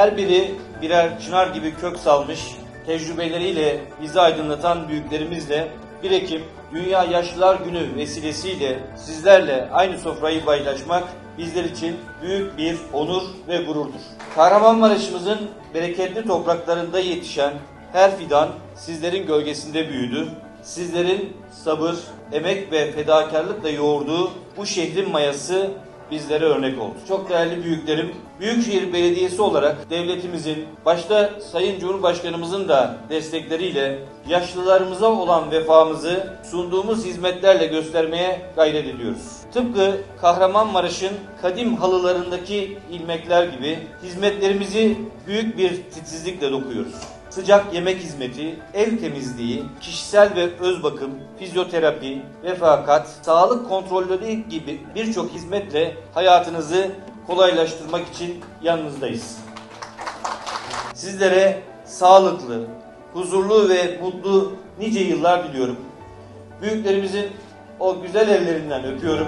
Her biri birer çınar gibi kök salmış, tecrübeleriyle bizi aydınlatan büyüklerimizle 1 Ekim Dünya Yaşlılar Günü vesilesiyle sizlerle aynı sofrayı paylaşmak bizler için büyük bir onur ve gururdur. Kahramanmaraş'ımızın bereketli topraklarında yetişen her fidan sizlerin gölgesinde büyüdü. Sizlerin sabır, emek ve fedakarlıkla yoğurduğu bu şehrin mayası bizlere örnek oldu. Çok değerli büyüklerim, Büyükşehir Belediyesi olarak devletimizin, başta Sayın Cumhurbaşkanımızın da destekleriyle yaşlılarımıza olan vefamızı sunduğumuz hizmetlerle göstermeye gayret ediyoruz. Tıpkı Kahramanmaraş'ın kadim halılarındaki ilmekler gibi hizmetlerimizi büyük bir titizlikle dokuyoruz sıcak yemek hizmeti, ev temizliği, kişisel ve öz bakım, fizyoterapi, refakat, sağlık kontrolleri gibi birçok hizmetle hayatınızı kolaylaştırmak için yanınızdayız. Sizlere sağlıklı, huzurlu ve mutlu nice yıllar diliyorum. Büyüklerimizin o güzel ellerinden öpüyorum.